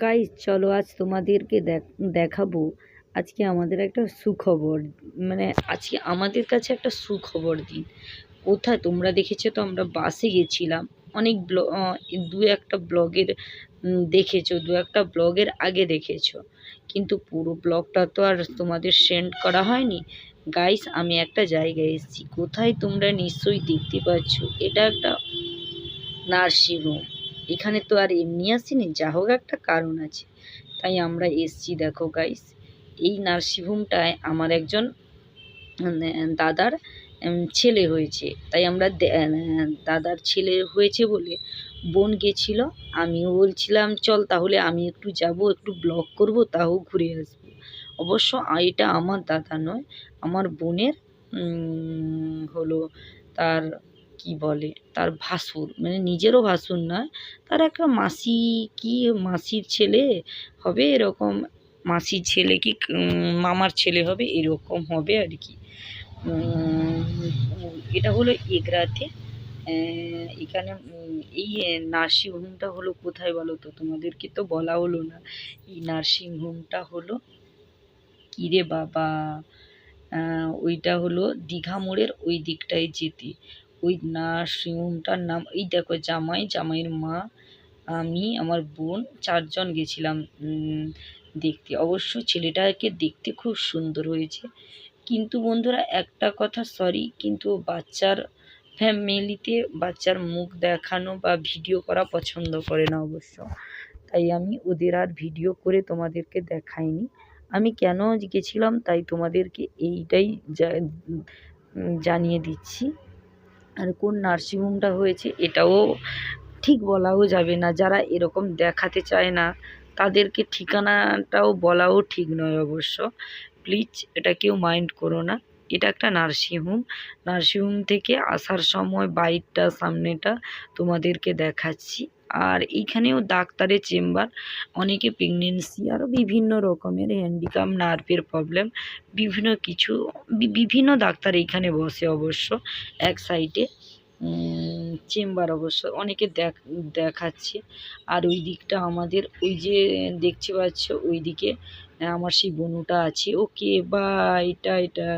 Guys চলো আজ তোমাদেরকে দেখ- দেখাবো। আজকে আমাদের একটা সুখবর মানে আজকে আমাদের কাছে একটা সুখবর দিন। কোথায়? তোমরা দেখেছ তো আমরা বাসে গেছিলাম। অনেক ব্ল দু একটা ব্লগের দেখেছ, দু একটা ব্লগের আগে দেখেছ। কিন্তু পুরো ব্লগটা তো আর তোমাদের সেন্ড করা হয়নি। গাইস আমি একটা জায়গায় এসেছি। কোথায় তোমরা নিশ্চয়ই দেখতে পাচ্ছ? এটা একটা নার্সিংহোম এখানে তো আর এমনি আসিনি, যা হোক একটা কারণ আছে। তাই আমরা এসছি, দেখো গাইস এই নার্সিংহোমটায় আমার একজন দাদার ছেলে হয়েছে। তাই আমরা দাদার ছেলে হয়েছে বলে বোন গেছিল, আমিও বলছিলাম, চল তাহলে আমি একটু যাব, একটু ব্লগ করব, তাও ঘুরে আসব। অবশ্য এটা আমার দাদা নয়, আমার বোনের হলো তার কি বলে, তার ভাসুর মানে নিজেরও ভাসুর নয়, তার একটা মাসি কি মাসির ছেলে হবে এরকম, মাসির ছেলে কি মামার ছেলে হবে এরকম হবে আর কি। এটা হলো এগরাতে এখানে এই নার্সিং হোমটা হলো কোথায় বলো তো? তোমাদেরকে তো বলা হলো না। এই নার্সিং হোমটা হলো কিরে বাবা? ওইটা হলো দীঘা মোড়ের ওই দিকটায় যেতে। ওই নার্সিং হোমটার নাম, এই দেখো জামাই, জামাইয়ের মা, আমি, আমার বোন, চারজন গেছিলাম দেখতে। অবশ্য ছেলেটাকে দেখতে খুব সুন্দর হয়েছে। কিন্তু বন্ধুরা, একটা কথা সরি কিন্তু বাচ্চার ফ্যামিলিতে বাচ্চার মুখ দেখানো বা ভিডিও করা পছন্দ করে না অবশ্য। তাই আমি ওদের আর ভিডিও করে তোমাদেরকে দেখাইনি। আমি কেন গেছিলাম, তাই তোমাদেরকে এইটাই জানিয়ে দিচ্ছি। আর কোন নার্সিংহোমটা হয়েছে এটাও ঠিক বলাও যাবে না। যারা এরকম দেখাতে চায় না, তাদেরকে ঠিকানাটাও বলাও ঠিক নয় অবশ্য। প্লিজ এটা কেউ মাইন্ড করো না। এটা একটা নার্সিংহোম নার্সিংহোম থেকে আসার সময় বাইকটা সামনেটা তোমাদেরকে দেখাচ্ছি। আর এইখানেও ডাক্তারের চেম্বার, অনেকে প্রেগনেন্সি আরও বিভিন্ন রকমের হ্যান্ডিক্যাম নার্ভের প্রবলেম বিভিন্ন কিছু বিভিন্ন ডাক্তার এইখানে বসে অবশ্য, এক সাইডে চেম্বার অবশ্য অনেকে দেখ, দেখাচ্ছে। আর ওই দিকটা আমাদের, ওই যে দেখতে পাচ্ছ ওই দিকে আমার সেই বনুটা আছে, ওকে বা এটা এটা